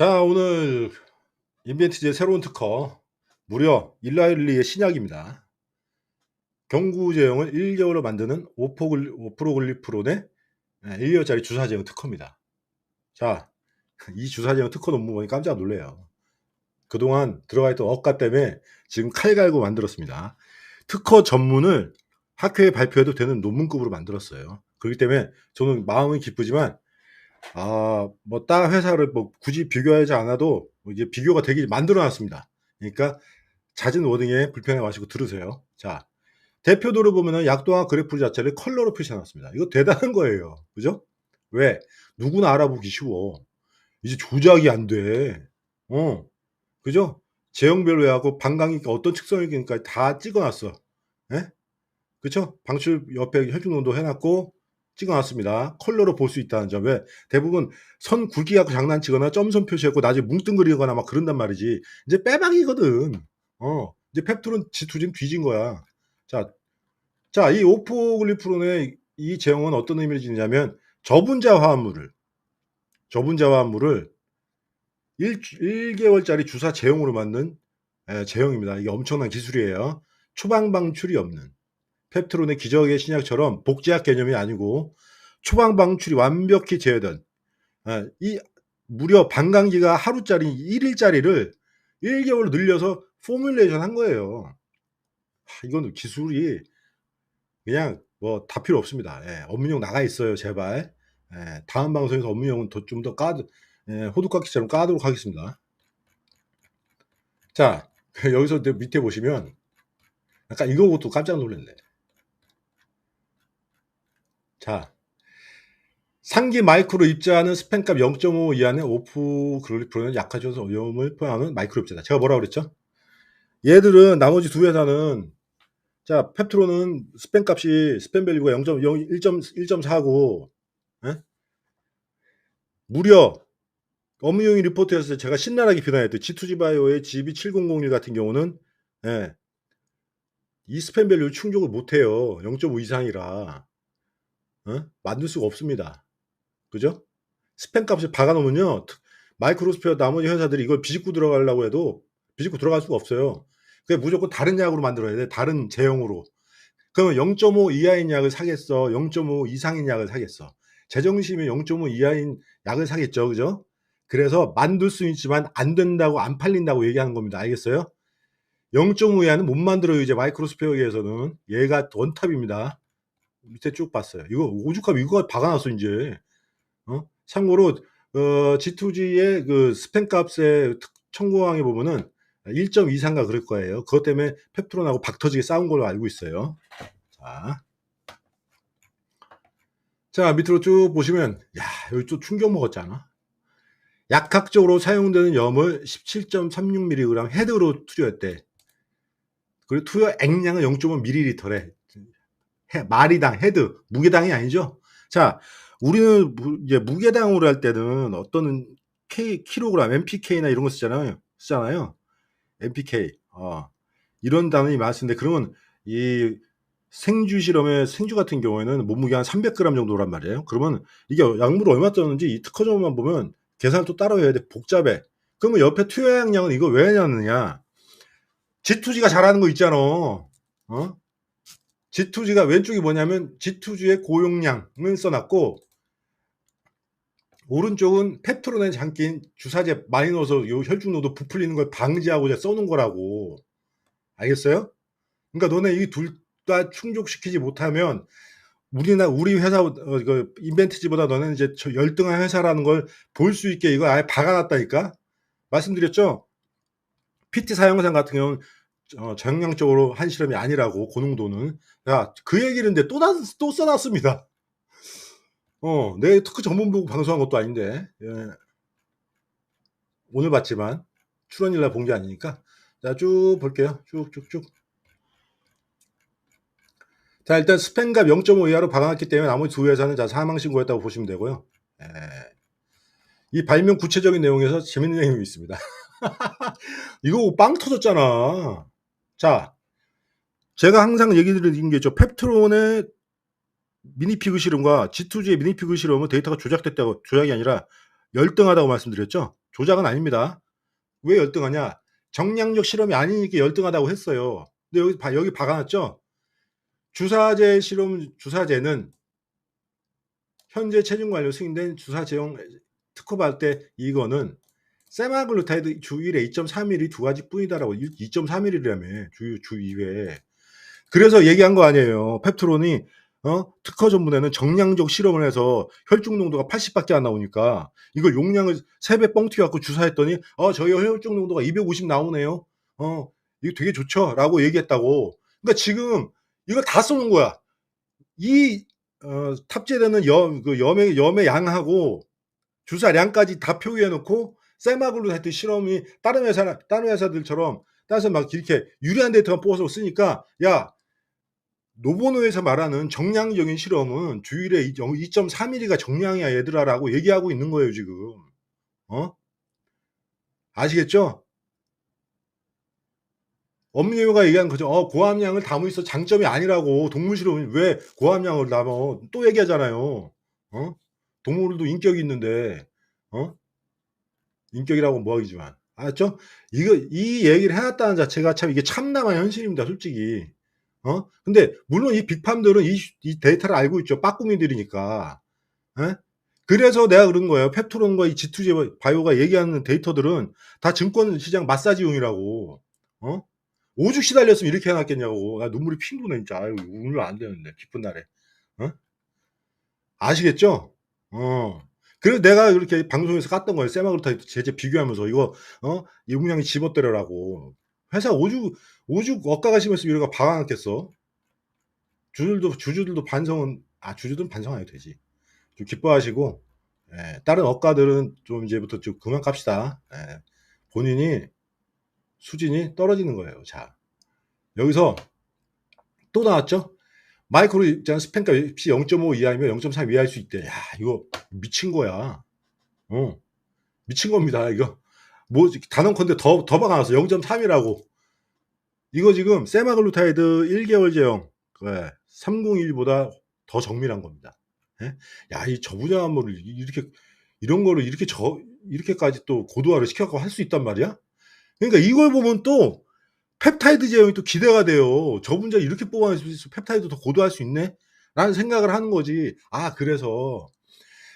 자, 오늘 인벤티지의 새로운 특허 무려 일라일리의 신약입니다. 경구 제형을 1개월로 만드는 오프로글리프론의 1개월짜리 주사 제형 특허입니다. 자, 이 주사 제형 특허 논문 보니 깜짝 놀래요. 그동안 들어가 있던 억가 때문에 지금 칼 갈고 만들었습니다. 특허 전문을 학회에 발표해도 되는 논문급으로 만들었어요. 그렇기 때문에 저는 마음은 기쁘지만 아, 뭐, 다른 회사를 뭐, 굳이 비교하지 않아도, 뭐 이제 비교가 되게 만들어 놨습니다. 그러니까, 잦은 워딩에 불편해 마시고 들으세요. 자, 대표도를 보면은 약도화 그래프 자체를 컬러로 표시해 놨습니다. 이거 대단한 거예요. 그죠? 왜? 누구나 알아보기 쉬워. 이제 조작이 안 돼. 어. 그죠? 제형별로 해갖고 방광이 어떤 특성이니까 다 찍어 놨어. 예? 그쵸? 방출 옆에 혈중 농도 해놨고, 찍어놨습니다. 컬러로 볼 수 있다는 점. 왜? 대부분 선 굵기하고 장난치거나 점선 표시했고 나중에 뭉뚱그리거나 막 그런단 말이지. 이제 빼박이거든. 어. 이제 펩토는 지투진 뒤진 거야. 자, 자, 이 오포글리프론의 이 제형은 어떤 의미를 지니냐면 저분자 화합물을 저분자 화합물을 1, 1개월짜리 주사 제형으로 만든 에, 제형입니다. 이게 엄청난 기술이에요. 초방 방출이 없는 펩트론의 기적의 신약처럼 복제학 개념이 아니고 초방 방출이 완벽히 제어된 아, 이 무려 방광기가 하루짜리 1일짜리를 1개월로 늘려서 포뮬레이션 한 거예요. 이건 기술이 그냥 뭐 다 필요 없습니다. 예, 업무용 나가 있어요, 제발. 예, 다음 방송에서 업무용은 좀더 까드, 예, 호두까기처럼 까도록 하겠습니다. 자, 여기서 밑에 보시면 약간 이거부터 깜짝 놀랐네. 자, 상기 마이크로 입자하는 스팬값 0.5 이하는 오프 글리프로는 약화져서 위험을 포함하는 마이크로 입자다. 제가 뭐라고 그랬죠? 얘들은 나머지 두 회사는 자 펩트로는 스팬 값이 스팬 밸류가 0.0 1.1.4고 예? 무려 업무용인 리포트에서 제가 신나게 비난했던 G2G 바이오의 GB7001 같은 경우는 예, 이 스팸 밸류 충족을 못해요. 0.5 이상이라 어? 만들 수가 없습니다. 그죠? 스팸 값을 박아놓으면요. 마이크로스페어 나머지 회사들이 이걸 비집고 들어가려고 해도 비집고 들어갈 수가 없어요. 그게 무조건 다른 약으로 만들어야 돼. 다른 제형으로. 그러면 0.5 이하인 약을 사겠어? 0.5 이상인 약을 사겠어? 제정신이면 0.5 이하인 약을 사겠죠. 그죠? 그래서 만들 수 있지만 안 된다고 안 팔린다고 얘기하는 겁니다. 알겠어요? 0.5 이하는 못 만들어요. 이제 마이크로스페어계에서는 얘가 원탑입니다. 밑에 쭉 봤어요. 이거 오죽하면 이거 박아놨어 이제. 어? 참고로 어, G2G의 그 스팸 값의 청구항에 보면은 1.2상가 그럴 거예요. 그것 때문에 펩트론하고 박터지게 싸운 걸로 알고 있어요. 자. 자, 밑으로 쭉 보시면, 야, 여기 또 충격 먹었잖아. 약학적으로 사용되는 염을 17.36mg 헤드로 투여했대. 그리고 투여 액량은 0.5ml래. 마리당, 헤드, 무게당이 아니죠. 자, 우리는 이제 무게당으로 할 때는 어떤 K, 킬로그램, MPK나 이런 거 쓰잖아요. 쓰잖아요. MPK. 어. 이런 단어이 많은데 그러면 이 생주 실험의 생주 같은 경우에는 몸무게 한 300g 정도란 말이에요. 그러면 이게 약물을 얼마 썼는지 이 특허점만 보면 계산을 또 따로 해야 돼. 복잡해. 그러면 옆에 투여약량은 이거 왜 해놨느냐? G2G가 잘하는 거 있잖아. 어? G2G가 왼쪽이 뭐냐면 G2G의 고용량을 써놨고 오른쪽은 펩트론에 잠긴 주사제 많이 넣어서 요 혈중노도 부풀리는 걸 방지하고자 써놓은 거라고. 알겠어요? 그러니까 너네 이 둘 다 충족시키지 못하면 우리나 우리 회사 어, 그 인벤트지보다 너는 이제 열등한 회사라는 걸 볼 수 있게 이거 아예 박아놨다니까. 말씀드렸죠. PT 사용상 같은 경우는 어, 정량적으로 한 실험이 아니라고 고농도는 야 그 얘기를 근데 또, 또 써놨습니다. 어, 내 특허 전문 보고 방송한 것도 아닌데, 예. 오늘 봤지만, 출원일날 본 게 아니니까. 자, 쭉 볼게요. 쭉, 쭉, 쭉. 자, 일단 스팸값 0.5 이하로 박아놨기 때문에 나머지 두 회사는 자, 사망 신고했다고 보시면 되고요. 예. 이 발명 구체적인 내용에서 재밌는 내용이 있습니다. 이거 빵 터졌잖아. 자, 제가 항상 얘기 드리는 게 있죠. 펩트론의 미니피그 실험과 G2G의 미니피그 실험은 데이터가 조작됐다고 조작이 아니라 열등하다고 말씀드렸죠. 조작은 아닙니다. 왜 열등하냐? 정량적 실험이 아니니까 열등하다고 했어요. 근데 여기 봐 여기 박아 놨죠? 주사제 실험 주사제는 현재 체중 관리로 승인된 주사제형 특허 받을 때 이거는 세마글루타이드 주 1회 2.3ml 두 가지 뿐이다라고 2.3ml라며 주, 주 2회. 그래서 얘기한 거 아니에요. 펩트론이 어? 특허 전문에는 정량적 실험을 해서 혈중 농도가 80밖에 안 나오니까 이걸 용량을 3배 뻥튀기 갖고 주사했더니 어 저희 혈중 농도가 250 나오네요. 어 이거 되게 좋죠 라고 얘기했다고. 그러니까 지금 이걸 다 쏘는 거야. 이 어, 탑재되는 염, 그 염의 염의 양하고 주사량까지 다 표기해 놓고 세마글루타이드 실험이 다른 회사 다른 회사들처럼 따서 막 이렇게 유리한 데이터만 뽑아서 쓰니까 야 노보노에서 말하는 정량적인 실험은 주일에 2.3mm가 정량이야 얘들아라고 얘기하고 있는 거예요 지금 어 아시겠죠? 엄니가 얘기한 거죠. 어, 고함량을 담을 있어 장점이 아니라고 동물 실험이 왜 고함량을 담어 또 얘기하잖아요. 어? 동물도 인격이 있는데 어? 인격이라고 뭐하기지만 알았죠? 이거 이 얘기를 해놨다는 자체가 참 이게 참담한 현실입니다, 솔직히. 어? 근데 물론 이 빅팜들은 이, 이 데이터를 알고 있죠. 빠꾸미들이니까. 에? 그래서 내가 그런 거예요. 펩토론과 이 G2G 바이오가 얘기하는 데이터들은 다 증권 시장 마사지용이라고. 어? 오죽 시달렸으면 이렇게 해놨겠냐고. 나 눈물이 핑 도네, 진짜. 아유, 울면 안 되는데, 기쁜 날에. 어? 아시겠죠? 어. 그래서 내가 이렇게 방송에서 깠던 거예요. 세마그루타이드 제재 비교하면서 이거 어? 이 용량이 집어때려라고. 회사 오죽 오죽 억가가 심했으면 이러가 박아놨겠어. 주주들도 주주들도 반성은 아 주주들은 반성 안 해도 되지. 좀 기뻐하시고 예, 다른 억가들은 좀 이제부터 좀 그만 깝시다. 예, 본인이 수준이 떨어지는 거예요. 자 여기서 또 나왔죠? 마이크로 입장 스팬가 값이 0.5 이하이면 0.3 이하일 수 있대. 야, 이거 미친 거야. 어. 미친 겁니다. 이거. 뭐, 단언컨대 더, 더 박아놨어. 0.3이라고. 이거 지금 세마글루타이드 1개월 제형, 네, 301보다 더 정밀한 겁니다. 예? 야, 이 저부자물을 이렇게, 이런 거를 이렇게 저, 이렇게까지 또 고도화를 시켜갖고 할 수 있단 말이야? 그러니까 이걸 보면 또 펩타이드 제형이 또 기대가 돼요. 저 분자 이렇게 뽑아낼 수 있어. 펩타이드 더 고도할 수 있네? 라는 생각을 하는 거지. 아, 그래서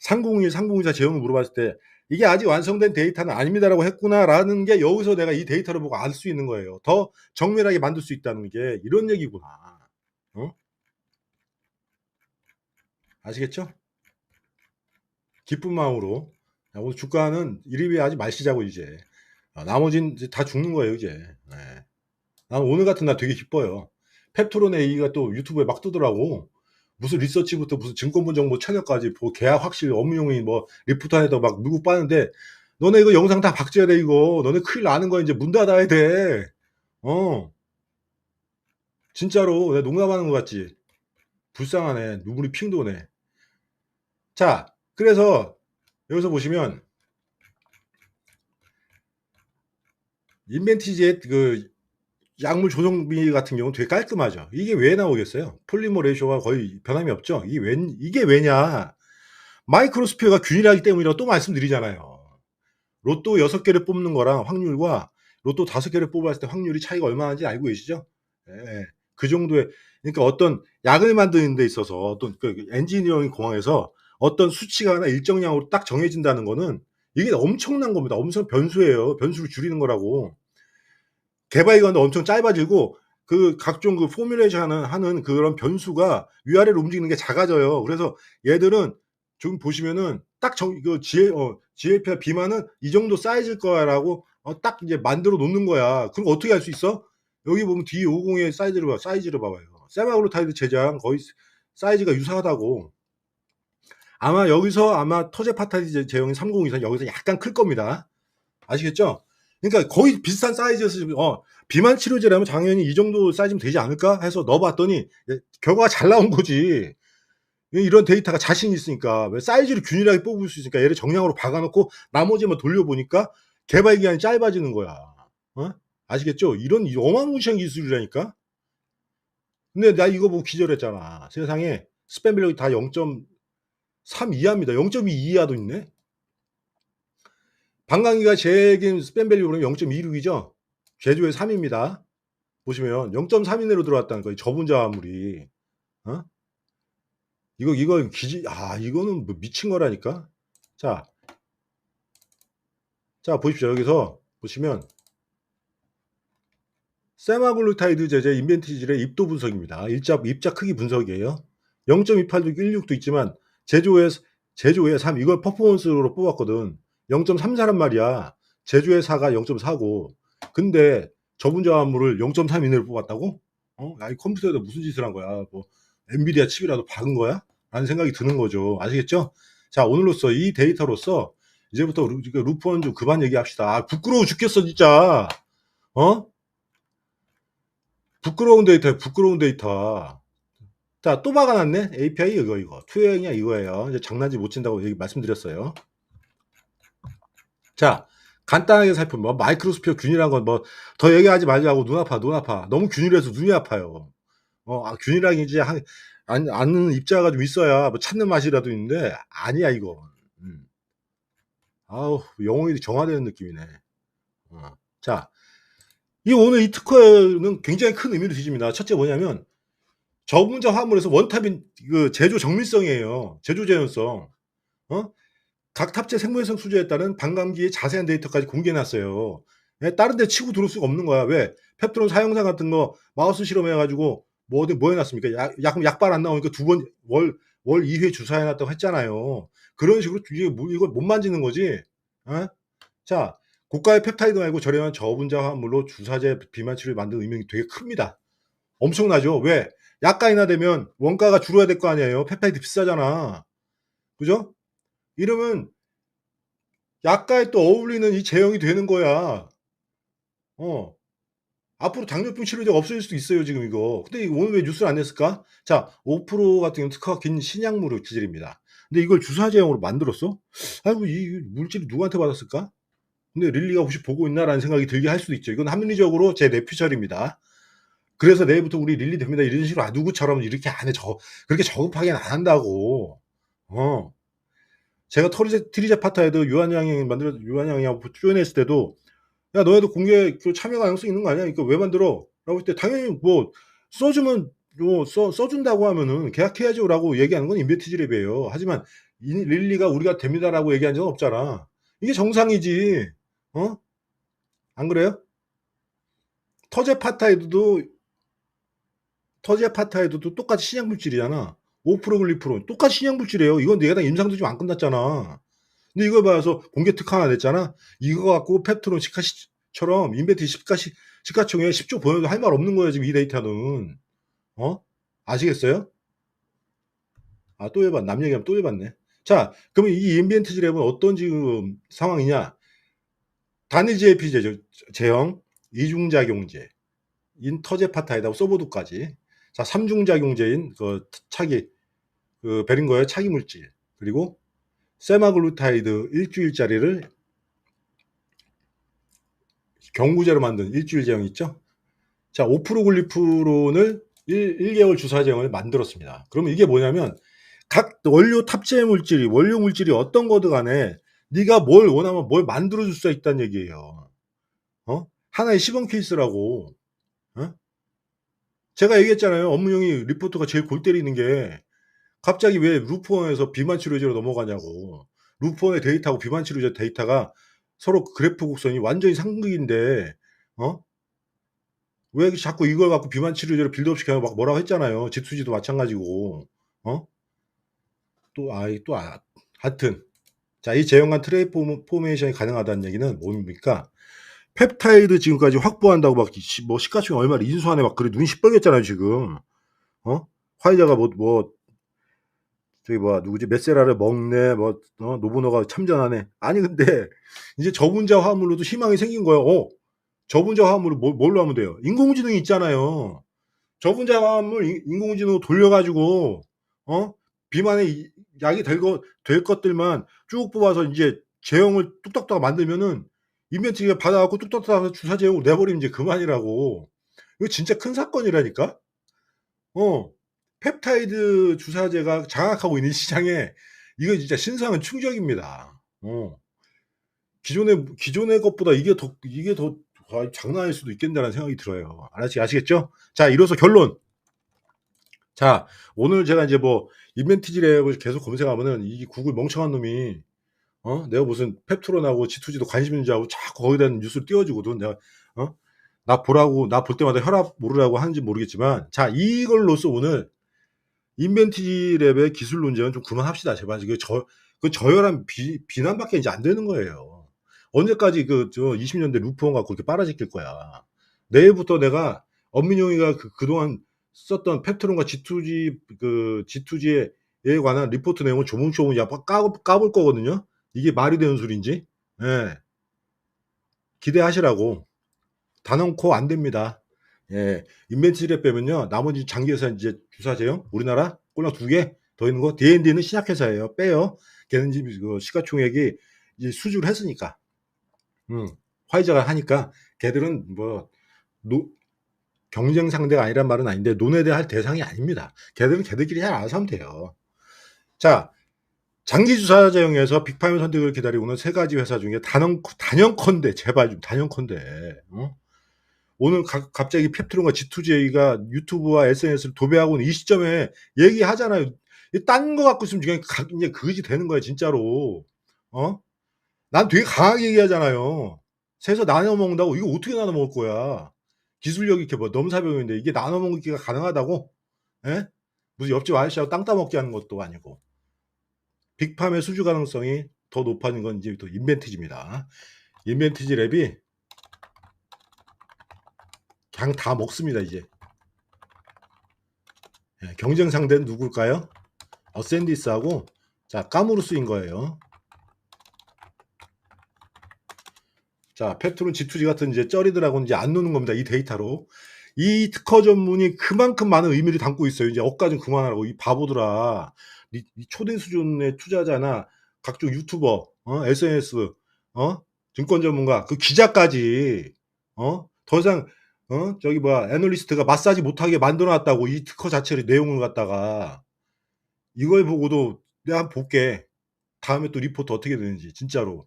301, 304 제형을 물어봤을 때 이게 아직 완성된 데이터는 아닙니다라고 했구나라는 게 여기서 내가 이 데이터를 보고 알 수 있는 거예요. 더 정밀하게 만들 수 있다는 게 이런 얘기구나. 어? 아시겠죠? 기쁜 마음으로 오늘 주가는 이리비 하지 마시자고 이제 어, 나머지는 이제 다 죽는 거예요 이제. 네. 난 오늘 같은 날 되게 기뻐요. 펩토론 A가 또 유튜브에 막 뜨더라고. 무슨 리서치부터 무슨 증권분 정보 채널까지 뭐 계약 확실 업무용이 뭐 리프트안에도 막 물고 빠는데 너네 이거 영상 다 박제해야 돼 이거. 너네 큰일 나는 거야 이제 문 닫아야 돼. 어. 진짜로 내가 농담하는 것 같지. 불쌍하네. 눈물이 핑 도네. 자, 그래서 여기서 보시면 인벤티지의 그 약물 조성비 같은 경우는 되게 깔끔하죠. 이게 왜 나오겠어요? 폴리머 레이쇼가 거의 변함이 없죠. 이게 왜, 이게 왜냐? 마이크로스피어가 균일하기 때문이라고 또 말씀드리잖아요. 로또 6개를 뽑는 거랑 확률과 로또 5개를 뽑았을 때 확률이 차이가 얼마나 나는지 알고 계시죠? 예, 그 정도의 그러니까 어떤 약을 만드는 데 있어서 어떤 그 엔지니어링 공항에서 어떤 수치가 하나 일정량으로 딱 정해진다는 거는 이게 엄청난 겁니다. 엄청 변수예요. 변수를 줄이는 거라고. 개발 기간도 엄청 짧아지고 그 각종 그 포뮬레이션 하는, 하는 그런 변수가 위아래로 움직이는 게 작아져요. 그래서 얘들은 지금 보시면은 딱 정, 그 GL, 어, GLP와 비만은 이 정도 사이즈일 거야라고 어, 딱 이제 만들어 놓는 거야. 그럼 어떻게 할수 있어? 여기 보면 D50의 사이즈를 봐, 사이즈를 봐봐요. 세마글루타이드 제장 거의 사이즈가 유사하다고. 아마 여기서 아마 토제파타이드 제형이 3024 여기서 약간 클 겁니다. 아시겠죠? 그러니까 거의 비슷한 사이즈에서 어, 비만 치료제라면 당연히 이 정도 사이즈면 되지 않을까 해서 넣어봤더니 결과가 잘 나온 거지. 이런 데이터가 자신 있으니까 사이즈를 균일하게 뽑을 수 있으니까 얘를 정량으로 박아놓고 나머지만 돌려보니까 개발 기간이 짧아지는 거야. 어? 아시겠죠? 이런 어마무시한 기술이라니까. 근데 나 이거 보고 기절했잖아. 세상에 스팸 빌력이 다 0.3 이하입니다. 0.2 이하도 있네. 반감기가 제긴 스팸 밸류로는 0.26이죠. 제조의 3입니다. 보시면 0.3 이내로 들어왔다는 거예요. 저분자 화물이. 어? 이거 이거 기지 아 이거는 뭐 미친 거라니까. 자. 자, 보십시오. 여기서 보시면 세마글루타이드 제제 인벤티질의 입도 분석입니다. 입자 입자 크기 분석이에요. 0.28도 16도 있지만 제조의 제조의 3 이걸 퍼포먼스로 뽑았거든. 0.34란 말이야. 제조의 4가 0.4고. 근데 저분자 화물을 0.3 이내로 뽑았다고? 어? 야, 이 컴퓨터에다 무슨 짓을 한 거야? 뭐 엔비디아 칩이라도 박은 거야? 라는 생각이 드는 거죠. 아시겠죠? 자, 오늘로써 이 데이터로서 이제부터 루, 루프원 좀 그만 얘기합시다. 아, 부끄러워 죽겠어, 진짜. 어? 부끄러운 데이터야, 부끄러운 데이터. 자, 또 박아놨네? API 이거, 이거. 투여행이야, 이거예요. 이제 장난지 못 친다고 얘기 말씀드렸어요. 자, 간단하게 살펴보면, 뭐, 마이크로스피어 균이란 건 뭐, 더 얘기하지 말자고 눈 아파, 눈 아파. 너무 균일해서 눈이 아파요. 어, 아, 균이랑 이제 한, 안, 아는 입자가 좀 있어야 뭐 찾는 맛이라도 있는데, 아니야, 이거. 음. 아우, 영혼이 정화되는 느낌이네. 어. 자, 이 오늘 이 특허는 굉장히 큰 의미를 뒤집니다. 첫째 뭐냐면, 저분자 화물에서 원탑인 그 제조 정밀성이에요. 제조 재현성. 어? 각 탑재 생물성 수제에 따른 반감기의 자세한 데이터까지 공개해놨어요. 예, 다른 데 치고 들어올 수가 없는 거야. 왜? 펩트론 사용사 같은 거 마우스 실험해가지고 뭐 어디 뭐 해놨습니까? 약, 약, 약발 안 나오니까 두 번, 월, 월 2회 주사해놨다고 했잖아요. 그런 식으로 이게 뭐, 이걸 못 만지는 거지. 어? 자, 고가의 펩타이드 말고 저렴한 저분자 화물로 주사제 비만 치료를 만든 의미가 되게 큽니다. 엄청나죠? 왜? 약가 인하되면 원가가 줄어야 될 거 아니에요. 펩타이드 비싸잖아. 그죠? 이러면 약가에 또 어울리는 이 제형이 되는 거야. 어. 앞으로 당뇨병 치료제가 없어질 수도 있어요, 지금 이거. 근데 오늘 왜 뉴스를 안 냈을까? 자, 5% 같은 경우는 특허가 긴 신약물 기질입니다. 근데 이걸 주사 제형으로 만들었어? 아이고, 이 물질이 누구한테 받았을까? 근데 릴리가 혹시 보고 있나라는 생각이 들게 할 수도 있죠. 이건 합리적으로 제 내피셜입니다. 그래서 내일부터 우리 릴리 됩니다. 이런 식으로 아, 누구처럼 이렇게 안 해. 저, 그렇게 저급하게는 안 한다고. 어. 제가 터리제, 트리제 파타에도 유한양이 만들어, 유한양이하고 표현했을 때도 야, 너네도 공개 그 참여 가능성 있는 거 아니야? 그러니까 왜 만들어? 라고 했을 때 당연히 뭐 써주면 뭐 써, 써준다고 하면은 계약해야죠 라고 얘기하는 건 인베티지랩이에요. 하지만 이 릴리가 우리가 됩니다라고 얘기한 적은 없잖아. 이게 정상이지. 어? 안 그래요? 터제파타이드도 터제파타이드도 똑같이 신약 물질이잖아. 5% 글리프론 똑같이 신약물질이에요. 이건 내가 다 임상도 지금 안 끝났잖아. 근데 이걸 봐서 공개 특허 하나 냈잖아. 이거 갖고 펩트론 시카시처럼 인베티 시카 시 시가총에 10조 보여도 할 말 없는 거예요. 지금 이 데이터는. 어? 아시겠어요? 아, 또 해봤, 남 얘기하면 또 해봤네. 자, 그러면 이 인벤트 지랩은 어떤 지금 상황이냐? 단일 제조, 제형, 이중작용제, 인터제파타이다 서보드까지. 자, 삼중작용제인 그 차기, 그 베링거의 차기 물질, 그리고 세마글루타이드 일주일짜리를 경구제로 만든 일주일 제형 있죠? 자, 5% 글리프론을 1, 1개월 주사 제형을 만들었습니다. 그러면 이게 뭐냐면 각 원료 탑재 물질이 원료 물질이 어떤 거든 간에 네가 뭘 원하면 뭘 만들어 줄 수 있다는 얘기예요. 어? 하나의 시범 케이스라고. 어? 제가 얘기했잖아요. 업무용이 리포터가 제일 골 때리는 게 갑자기 왜 루폰에서 비만 치료제로 넘어가냐고. 루폰의 데이터하고 비만 치료제 데이터가 서로 그래프 곡선이 완전히 상극인데 어? 왜 자꾸 이걸 갖고 비만 치료제로 빌드업 시켜 막 뭐라고 했잖아요. 집수지도 마찬가지고. 어? 또 아이 또 아, 하여튼 자, 이 제형간 트레이포메이션이 가능하다는 얘기는 뭡니까? 펩타이드 지금까지 확보한다고 막 뭐 시가총액 얼마를 인수하네 막 그래 눈이 시뻘겠잖아요 지금 어 화이자가 뭐뭐 뭐, 저기 뭐 누구지 메세라를 먹네 뭐 어, 노부노가 참전하네 아니 근데 이제 저분자 화물로도 희망이 생긴 거예요 어 저분자 화물을 뭐, 뭘로 하면 돼요 인공지능이 있잖아요 저분자 화물 인공지능 돌려가지고 어 비만의 약이 될, 거, 될 것들만 쭉 뽑아서 이제 제형을 뚝딱뚝딱 만들면은 인벤트리가 받아갖고 뚝딱뚝딱 주사 제형을 내버리면 이제 그만이라고. 이거 진짜 큰 사건이라니까? 어. 펩타이드 주사제가 장악하고 있는 시장에 이거 진짜 신상은 충격입니다. 어. 기존의 기존의 것보다 이게 더 이게 더 아, 장난 아닐 수도 있겠다는 생각이 들어요. 아시 아시겠죠? 자, 이로써 결론. 자, 오늘 제가 이제 뭐 인벤티지랩을 계속 검색하면은 이 구글 멍청한 놈이 어? 내가 무슨 펩트론하고 G2G도 관심 있는 줄 알고 자꾸 대한 뉴스를 띄워주거든. 내가 어? 나 보라고 나 볼 때마다 혈압 오르라고 하는지 모르겠지만 자, 이걸로써 오늘 인벤티지랩의 기술 논쟁은 좀 그만합시다. 제발. 그 저, 그 저열한 비, 비난밖에 이제 안 되는 거예요. 언제까지 그, 저 20년대 루프원 갖고 그렇게 빨아지킬 거야. 내일부터 내가 엄민용이가 그, 그동안 썼던 펩트론과 G2G, 그, G2G에 관한 리포트 내용을 조문조문 야, 까, 까볼 거거든요. 이게 말이 되는 소리인지. 예. 기대하시라고. 단언코 안 됩니다. 예. 인벤치를 빼면요. 나머지 장기회사 이제 주사 제형, 우리나라 꼴랑 두 개 더 있는 거. D&D는 신약회사예요. 빼요. 걔는 지금 그 시가총액이 이제 수주를 했으니까. 음. 화이자가 하니까 걔들은 뭐 노, 경쟁 상대가 아니란 말은 아닌데 논의대할 대상이 아닙니다. 걔들은 걔들끼리 잘 알아서 하면 돼요. 자, 장기 주사 제형에서 빅파이어 선택을 기다리고 있는 세 가지 회사 중에 단연 단연컨대 제발 좀 단연컨대. 어? 오늘 가, 갑자기 펩트론과 G2J가 유튜브와 SNS를 도배하고 있는 이 시점에 얘기하잖아요. 딴 거 갖고 있으면 그냥 가, 이제 그지 되는 거야 진짜로. 어? 난 되게 강하게 얘기하잖아요. 세서 나눠 먹는다고 이거 어떻게 나눠 먹을 거야? 기술력이 이렇게 뭐 넘사벽인데 이게 나눠 먹기가 가능하다고? 예? 무슨 옆집 아저씨하고 땅 따먹기 하는 것도 아니고. 빅팜의 수주 가능성이 더 높아진 건 이제 또 인벤티지입니다. 인벤티지 랩이 그냥 다 먹습니다 이제. 예, 경쟁 상대는 누굴까요? 어센디스하고 자 까무르스인 거예요. 자 페트론 G2G 같은 이제 쩌리들하고는 이제 안 노는 겁니다 이 데이터로. 이 특허 전문이 그만큼 많은 의미를 담고 있어요. 이제 억까 좀 그만하라고 이 바보들아. 이, 이 초대 수준의 투자자나 각종 유튜버, 어, SNS, 어, 증권 전문가, 그 기자까지, 어, 더 이상, 어, 저기 뭐야, 애널리스트가 마사지 못하게 만들어놨다고 이 특허 자체의 내용을 갖다가 이걸 보고도 내가 한번 볼게. 다음에 또 리포트 어떻게 되는지 진짜로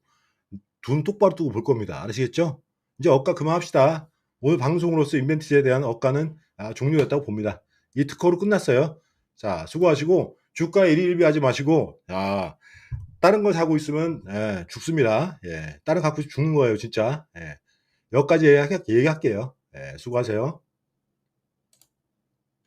눈 똑바로 뜨고 볼 겁니다. 아시겠죠? 이제 억까 그만합시다. 오늘 방송으로서 인벤티지에 대한 억가는 아, 종료됐다고 봅니다. 이 특허로 끝났어요. 자, 수고하시고 주가 일일비 하지 마시고 자, 다른 걸 사고 있으면 예, 죽습니다. 예, 다른 갖고 죽는 거예요, 진짜. 예. 여기까지 얘기할게요. 예, 수고하세요.